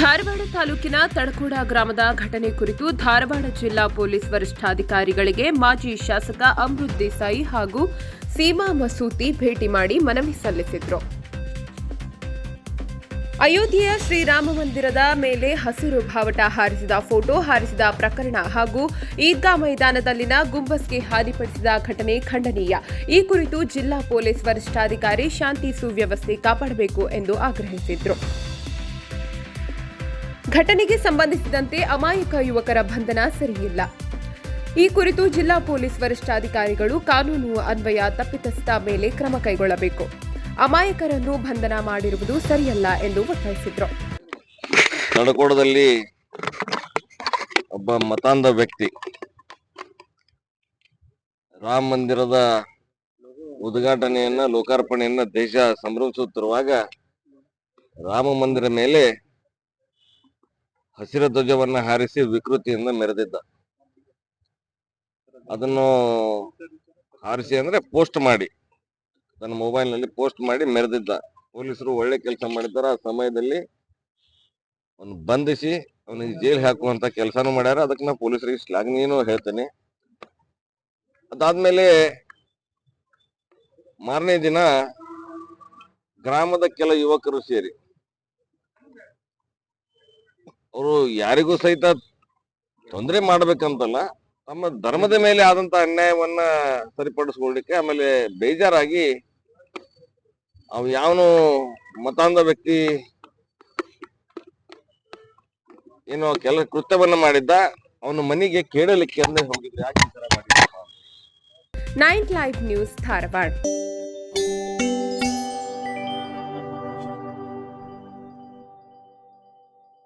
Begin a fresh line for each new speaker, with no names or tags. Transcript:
ಧಾರವಾಡ ತಾಲೂಕಿನ ತಡಕೋಡ ಗ್ರಾಮದ ಘಟನೆ ಕುರಿತು ಧಾರವಾಡ ಜಿಲ್ಲಾ ಪೊಲೀಸ್ ವರಿಷ್ಠಾಧಿಕಾರಿಗಳಿಗೆ ಮಾಜಿ ಶಾಸಕ ಅಮೃತ್ ದೇಸಾಯಿ ಹಾಗೂ ಸೀಮಾ ಮಸೂತಿ ಭೇಟಿ ಮಾಡಿ ಮನವಿ ಸಲ್ಲಿಸಿದ್ರು. ಅಯೋಧ್ಯೆಯ ಶ್ರೀರಾಮ ಮಂದಿರದ ಮೇಲೆ ಹಸಿರು ಭಾವಟ ಹಾರಿಸಿದ ಫೋಟೋ, ಹಾರಿಸಿದ ಪ್ರಕರಣ ಹಾಗೂ ಈದ್ಗಾ ಮೈದಾನದಲ್ಲಿನ ಗುಂಬಸ್ಗೆ ಹಾನಿಪಡಿಸಿದ ಘಟನೆ ಖಂಡನೀಯ. ಈ ಕುರಿತು ಜಿಲ್ಲಾ ಪೊಲೀಸ್ ವರಿಷ್ಠಾಧಿಕಾರಿ ಶಾಂತಿ ಸುವ್ಯವಸ್ಥೆ ಕಾಪಾಡಬೇಕು ಎಂದು ಆಗ್ರಹಿಸಿದ್ರು. ಘಟನೆಗೆ ಸಂಬಂಧಿಸಿದಂತೆ ಅಮಾಯಕ ಯುವಕರ ಬಂಧನ ಸರಿಯಿಲ್ಲ. ಈ ಕುರಿತು ಜಿಲ್ಲಾ ಪೊಲೀಸ್ ವರಿಷ್ಠಾಧಿಕಾರಿಗಳು ಕಾನೂನು ಅನ್ವಯ ತಪ್ಪಿತಸ್ಥ ಮೇಲೆ ಕ್ರಮ ಕೈಗೊಳ್ಳಬೇಕು. ಅಮಾಯಕರನ್ನು ಬಂಧನ ಮಾಡಿರುವುದು ಸರಿಯಲ್ಲ ಎಂದು ಒತ್ತಾಯಿಸಿದರು.
ನಡಕೋಡದಲ್ಲಿ ಒಬ್ಬ ಮತಾಂಧ ವ್ಯಕ್ತಿ ರಾಮ ಮಂದಿರದ ಉದ್ಘಾಟನೆಯನ್ನ, ಲೋಕಾರ್ಪಣೆಯನ್ನ ದೇಶ ಸಂಭ್ರಮಿಸುತ್ತಿರುವಾಗ ರಾಮ ಮಂದಿರ ಮೇಲೆ ಹಸಿರ ಧ್ವಜವನ್ನ ಹಾರಿಸಿ ವಿಕೃತಿಯಿಂದ ಮೆರೆದಿದ್ದ. ಅದನ್ನು ಹಾರಿಸಿ ಅಂದ್ರೆ ಪೋಸ್ಟ್ ಮಾಡಿ. ತನ್ನ ಮೊಬೈಲ್ನಲ್ಲಿ ಪೋಸ್ಟ್ ಮಾಡಿ ಮೆರೆದಿದ್ದ. ಪೊಲೀಸರು ಒಳ್ಳೆ ಕೆಲಸ ಮಾಡಿದ್ದಾರೆ. ಆ ಸಮಯದಲ್ಲಿ ಅವನು ಬಂಧಿಸಿ ಅವನಿಗೆ ಜೈಲ್ ಹಾಕುವಂತ ಕೆಲಸನೂ ಮಾಡ್ಯಾರ. ಅದಕ್ಕೆ ನಾ ಪೊಲೀಸರಿಗೆ ಶ್ಲಾಘನೀಯನೂ ಹೇಳ್ತೇನೆ. ಅದಾದ್ಮೇಲೆ ಮಾರನೇ ದಿನ ಗ್ರಾಮದ ಕೆಲ ಯುವಕರು ಸೇರಿ ಯಾರಿಗೂ ಸಹಿತ ತೊಂದರೆ ಮಾಡ್ಬೇಕಂತಲ್ಲ, ತಮ್ಮ ಧರ್ಮದ ಮೇಲೆ ಆದಂತ ಅನ್ಯಾಯವನ್ನ ಸರಿಪಡಿಸ್ಕೊಳ್ಲಿಕ್ಕೆ ಆಮೇಲೆ ಬೇಜಾರಾಗಿ ಅವ್ ಯಾವನು ಮತಾಂಧ ವ್ಯಕ್ತಿ ಏನು ಕೆಲ ಕೃತ್ಯವನ್ನ ಮಾಡಿದ್ದ, ಅವನ ಮನೆಗೆ ಕೇಳಲಿಕ್ಕೆ ಅಂದ್ರೆ ಹೋಗಿದ್ರೆ. ಯಾಕೆ ಈ ತರ
ಮಾಡಿದ್ದ ಲೈವ್ ನ್ಯೂಸ್ ಧಾರವಾಡ.